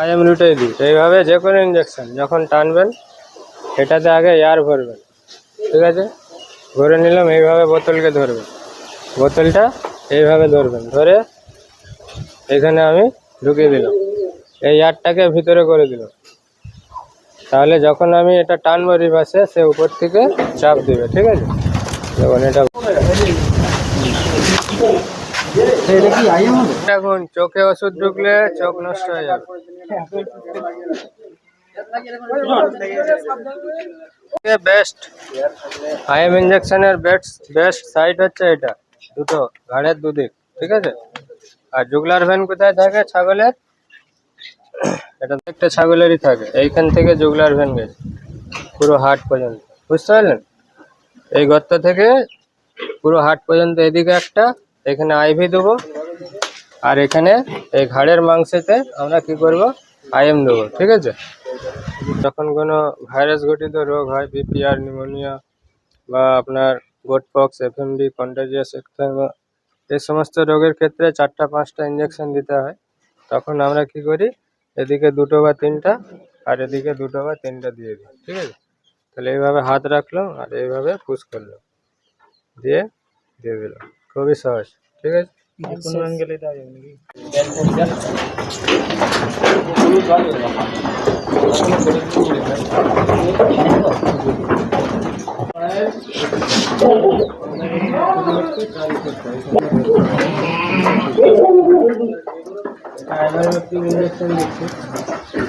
IM রুটে দিই এইভাবে যে কোনো ইঞ্জেকশন যখন টানবেন এটাতে আগে এয়ার ভরবেন, ঠিক আছে? ভরে নিলাম, এইভাবে বোতলকে ধরবেন। বোতলটা এইভাবে ধরবেন, ধরে এখানে আমি ঢুকিয়ে দিলাম। এই এয়ারটাকে ভিতরে করে দিলাম। তাহলে যখন আমি এটা টানবো রিভার্সে সে উপর থেকে চাপ দিবে, ঠিক আছে? যখন এটা এখন চোখে ওষুধ ঢুকলে চোখ নষ্ট হয়ে যাবে। বেস্ট আইএম ইঞ্জেকশনের বেস্ট বেস্ট হচ্ছে এটা। দুটো, ঘাড়ের দুদিক, ঠিক আছে? আর জুগলার ভ্যান কোথায় থাকে? ছাগলের? এটা একটা ছাগলেরই থাকে। এইখান থেকে জুগলার ভ্যান গেছে। পুরো পর্যন্ত। বুঝতে পারলেন? এই গর্ত থেকে পুরো হাট পর্যন্ত, এদিকে একটা এখানে আইভি দেবো। আর এখানে এই ঘাড়ের মাংসেতে আমরা কি করব? আইএম দেবো, ঠিক আছে? যখন কোনো ভাইরাস ঘটিত রোগ হয় বিপিআর নিউমোনিয়া বা আপনার গোটপক্স এফএমডি কন্টাজিয়াস এক্সামা এই সমস্ত রোগের ক্ষেত্রে চারটা, পাঁচটা ইঞ্জেকশন দিতে হয়। তখন আমরা কি করি? এদিকে দুটো বা তিনটা আর এদিকে দুটো বা তিনটা দিয়ে দিই, ঠিক আছে? তাহলে এইভাবে হাত রাখলাম আর এইভাবে পুশ করলাম। দিয়ে দিয়ে দিলাম। খুবই সহজ ঠিক আছে কোনো অ্যাঙ্গেলে দেওয়া যাবে নাকি ইঞ্জেকশন দিচ্ছি যে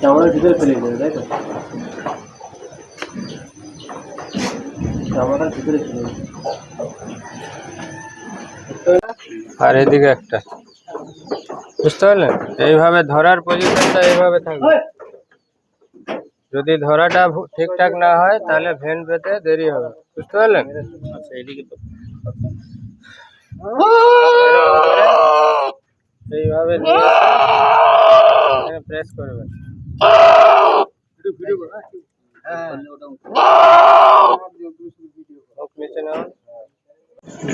চামড়ার ভিতরে ফেলে দেবে তাই তো? চামড়াটার ভিতরে ফেলে আর এদিকে একটা। বুঝতে পারলেন? এইভাবে ধরার পজিশনটা এইভাবে থাকবে। যদি ধরাটা ঠিকঠাক না হয় তাহলে ভেন পেতে দেরি হবে। বুঝতে পারলেন? আচ্ছা এদিকে তো। এইভাবে নিয়ে প্রেস করবেন। নিচে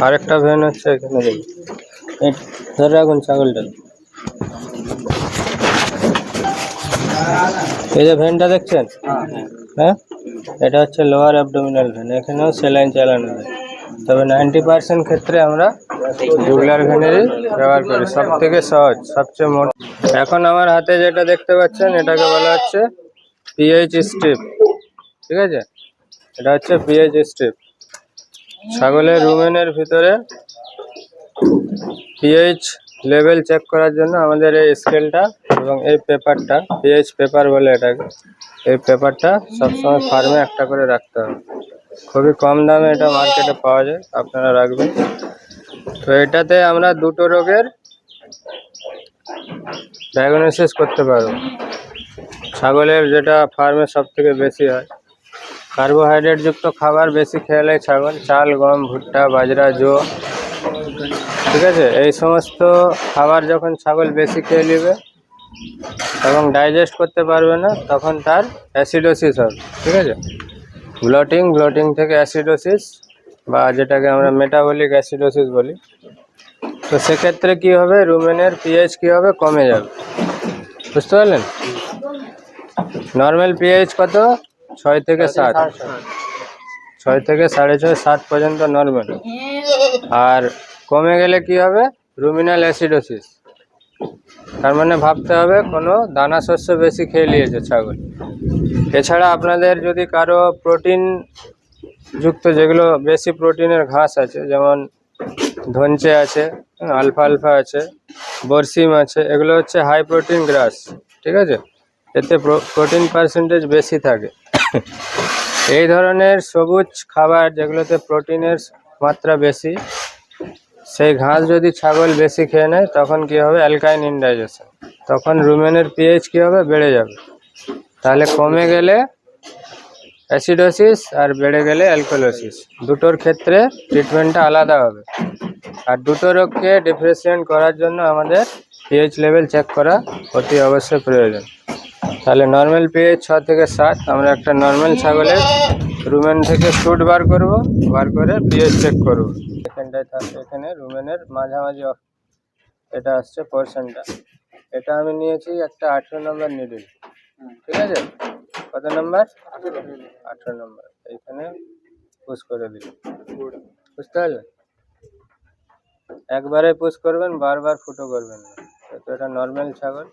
আরেকটা ভ্যান হচ্ছে এখানে ধরে রাখুন ছাগলটা। এই যে ভ্যানটা দেখছেন? হ্যাঁ? এটা হচ্ছে লোয়ার অ্যাবডোমিনাল ভ্যান, এখানেও সেলাইন চালানো হয়। তবে নাইনটি পার্সেন্ট ক্ষেত্রে আমরা জুগলার ভ্যানেরই ব্যবহার করি সব থেকে সহজ, সবচেয়ে মোট। এখন আমার হাতে যেটা দেখতে পাচ্ছেন, এটাকে বলা হচ্ছে পিএইচ স্ট্রিপ ঠিক আছে? এটা হচ্ছে পিএইচ স্ট্রিপ ছাগলের রুমেনের ভিতরে পিএইচ লেভেল চেক করার জন্য আমাদের এই স্কেলটা এবং এই পেপারটা, পিএইচ পেপার বলে এটাকে, এই পেপারটা সবসময় ফার্মে একটা করে রাখতে হবে। খুবই কম দামে এটা মার্কেটে পাওয়া যায়, আপনারা রাখবেন। তো এটাতে আমরা দুটো রোগের ডায়াগনোসিস করতে পারব। ছাগলের যেটা ফার্মে সব থেকে বেশি হয়। কার্বোহাইড্রেট যুক্ত খাবার বেশি খেলে ছাগল, চাল, গম, ভুট্টা, বাজরা, জো ঠিক আছে? এই সমস্ত খাবার যখন ছাগল বেশি খেয়ে নেবে এবং ডাইজেস্ট করতে পারবে না, তখন তার অ্যাসিডোসিস হবে, ঠিক আছে? ব্লটিং ব্লটিং থেকে অ্যাসিডোসিস বা যেটাকে আমরা মেটাবলিক অ্যাসিডোসিস বলি, তো সেক্ষেত্রে কি হবে? রুমেনের পিএইচ কি হবে? কমে যাবে, বুঝতে পারলেন? নর্মাল পিএইচ কত? ছয় থেকে সাত। ছয় থেকে সাড়ে ছয়, সাত পর্যন্ত নর্মাল আর কমে গেলে কি হবে? রুমিনাল অ্যাসিডোসিস তার মানে ভাবতে হবে কোনো দানা শস্য বেশি খেয়ে নিয়েছে ছাগল। এছাড়া আপনাদের যদি কারও প্রোটিন যুক্ত, যেগুলো বেশি প্রোটিনের ঘাস আছে, যেমন ধনচে আছে আলফা আলফা আছে, বরসিম আছে, এগুলো হচ্ছে হাই প্রোটিন গ্রাস ঠিক আছে? এতে প্রোটিন পার্সেন্টেজ বেশি থাকে। এই ধরনের সবুজ খাবার যেগুলোতে প্রোটিনের মাত্রা বেশি সেই ঘাস যদি ছাগল বেশি খেয়ে নেয়, তখন কি হবে? অ্যালকাইন ইনডাইজেশন। তখন রুমেনের পিএইচ কি হবে? বেড়ে যাবে। তাহলে কমে গেলে অ্যাসিডোসিস আর বেড়ে গেলে অ্যালকোলোসিস। দুটোর ক্ষেত্রে ট্রিটমেন্টটা আলাদা হবে। আর দুটো রোগকে ডিফারেন্সিয়েট করার জন্য আমাদের পিএইচ লেভেল চেক করা অতি অবশ্যই প্রয়োজন। তাহলে নর্মাল পিএইচ ছ থেকে সাত, আমরা একটা নর্মাল ছাগলের রুমেন থেকে শুট বার করব, বার করে পিএইচ চেক করব। এখানটায় থাকবে এখানে রুমেনের মাঝামাঝি এটা আসছে পোর্শনটা এটা আমি নিয়েছি একটা আঠেরো নম্বর নিডিল ঠিক আছে? কত নম্বর আঠেরো নম্বর এইখানে পুশ করে দিল বুঝতে পারলেন একবারে পুশ করবেন, বারবার ফুটো করবেন না। তো এটা নর্মাল ছাগল।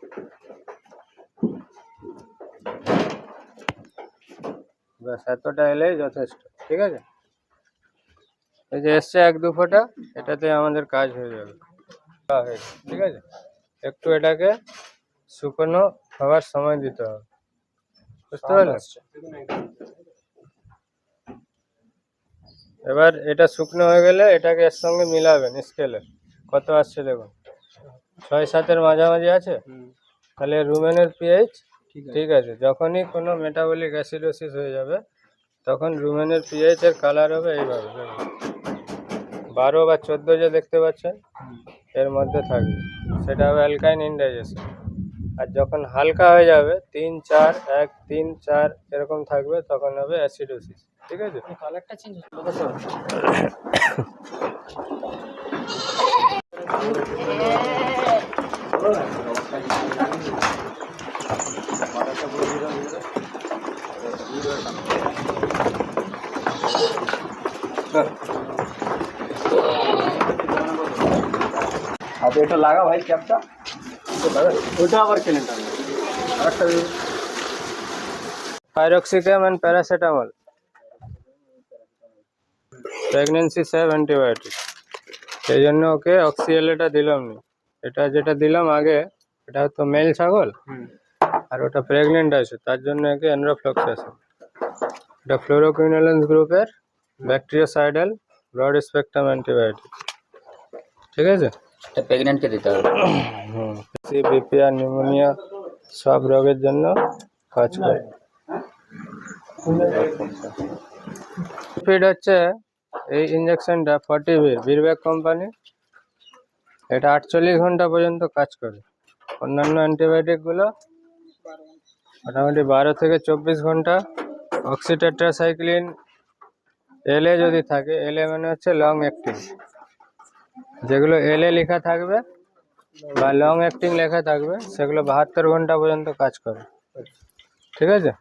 ব্যাস এতটা এলেই যথেষ্ট ঠিক আছে? এই যে এসছে এক দু ফোঁটা এটাতে আমাদের কাজ হয়ে যাবে। ঠিক আছে? একটু এটাকে শুকনো হওয়ার সময় দিতে হবে। বুঝতে পারলেন? এবার এটা শুকনো হয়ে গেলে এটাকে এর সঙ্গে মিলাবেন স্কেলে কত আসছে দেখুন? ছয় সাতের মাঝামাঝি আছে? তাহলে রুমেনের পিএইচ ঠিক আছে। যখনই কোনো মেটাবলিক অ্যাসিডোসিস হয়ে যাবে তখন রুমেনের পিএইচ এর কালার হবে এইভাবে বারো বা চোদ্দ যে দেখতে পাচ্ছেন এর মধ্যে থাকবে। সেটা হবে অ্যালকাইন ইনডাইজেশন আর যখন হালকা হয়ে যাবে তিন চার এক তিন চার এরকম থাকবে তখন হবে অ্যাসিডোসিস ঠিক আছে? কালারটা চেঞ্জ अब এটা লাগা ভাই ক্যাপটা ওটা আবার কেনেন আরেকটা piroxicam and paracetamol pregnancy safe antibiotic সেই জন্য ওকে অক্সিএলএটা দিলাম নি। এটা যেটা দিলাম আগে এটা তো মেল ছাগল? আর ওটা প্রেগনেন্ট আছে তার জন্য একে আছে। এটা ফ্লোরোকুইনোলেন্স গ্রুপের ব্যাকটেরিয়াসাইডাল ব্রড স্পেকট্রাম অ্যান্টিবায়োটিক ঠিক আছে? এটা প্রেগন্যান্টকে দিতে হবে। হুম সি বিপি আর নিউমোনিয়া সব রোগের জন্য কাজ করে। ফিড হচ্ছে এই ইঞ্জেকশনটা ফর্টি বি বীরব্যাক কোম্পানি এটা আটচল্লিশ ঘণ্টা পর্যন্ত কাজ করে। অন্যান্য অ্যান্টিবায়োটিকগুলো মোটামুটি বারো থেকে চব্বিশ ঘণ্টা অক্সিটেট্রাসাইক্লিন এলএ যদি থাকে, এলএ মানে হচ্ছে লং অ্যাক্টিং যেগুলো এলএ লেখা থাকবে বা লং অ্যাক্টিং লেখা থাকবে, সেগুলো বাহাত্তর ঘণ্টা পর্যন্ত কাজ করে। ঠিক আছে?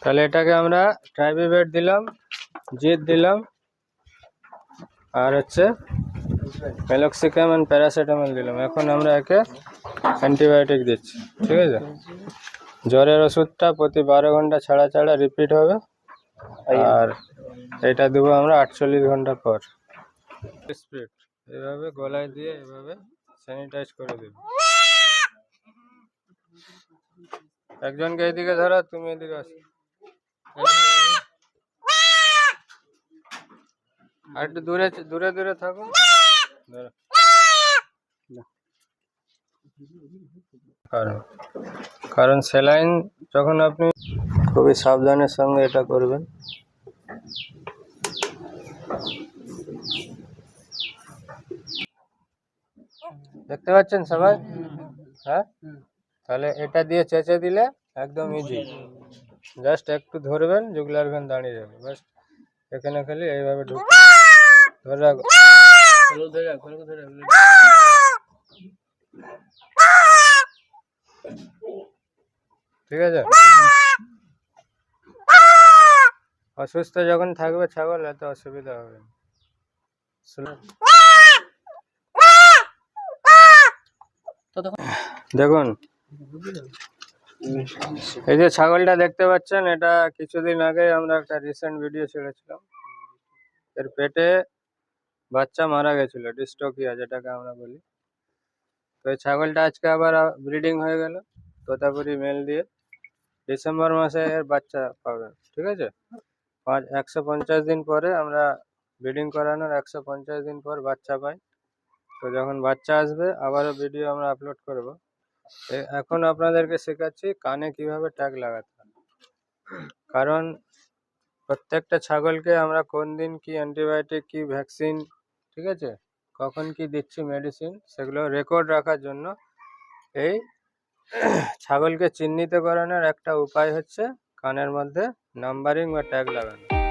তাহলে এটাকে আমরা ট্রাইবিবেট দিলাম জিত দিলাম, আর হচ্ছে মেলক্সিকাম অ্যান্ড প্যারাসিটামল দিলাম। এখন আমরা একে অ্যান্টিবায়োটিক দিচ্ছি, ঠিক আছে? জ্বরের ওষুধটা প্রতি বারো ঘণ্টা ছাড়া ছাড়া রিপিট হবে, আর এটা দেবো আমরা আটচল্লিশ ঘণ্টা পর। স্পিড এভাবে গলায় দিয়ে এভাবে স্যানিটাইজ করে দেবে। একজনকে এদিকে ধরো, তুমি এদিকে আসো। আর একটু দূরে দূরে দূরে থাকো। কারণ কারণ স্যালাইন যখন আপনি খুবই সাবধানের সঙ্গে এটা করবেন। দেখতে পাচ্ছেন সবাই? হ্যাঁ? তাহলে এটা দিয়ে চেঁচে দিলে একদম ইজি জাস্ট একটু ধরবেন জুগলার ভ্যান দাঁড়িয়ে যাবে। বাস এখানে খালি এইভাবে ঢুক ধরে রাখো। ধরে রাখ করে ধরে রাখ ঠিক আছে? অসুস্থ যখন থাকবে ছাগল এত অসুবিধা হবে দেখুন, এই যে ছাগলটা দেখতে পাচ্ছেন, এটা কিছুদিন আগে আমরা একটা রিসেন্ট ভিডিও ছেড়েছিলাম। এর পেটে বাচ্চা মারা গেছিল ডিস্টোকিয়া যেটাকে আমরা বলি। তো এই ছাগলটা আজকে আবার ব্রিডিং হয়ে গেল, তোতাপুরি মেল দিয়ে। ডিসেম্বর মাসে এর বাচ্চা পাবে, ঠিক আছে? পাঁচ, একশো পঞ্চাশ দিন পরে আমরা ব্রিডিং করানোর একশো পঞ্চাশ দিন পর বাচ্চা পাই। তো যখন বাচ্চা আসবে, আবারও ভিডিও আমরা আপলোড করব। এখন আপনাদেরকে শেখাচ্ছি কানে কীভাবে ট্যাগ লাগাতে হয়। কারণ প্রত্যেকটা ছাগলকে আমরা কোন দিন কি অ্যান্টিবায়োটিক কি ভ্যাকসিন ঠিক আছে? কখন কি দিচ্ছি মেডিসিন সেগুলো রেকর্ড রাখার জন্য এই ছাগলকে চিহ্নিত করানোর একটা উপায় হচ্ছে কানের মধ্যে নাম্বারিং বা ট্যাগ লাগানো।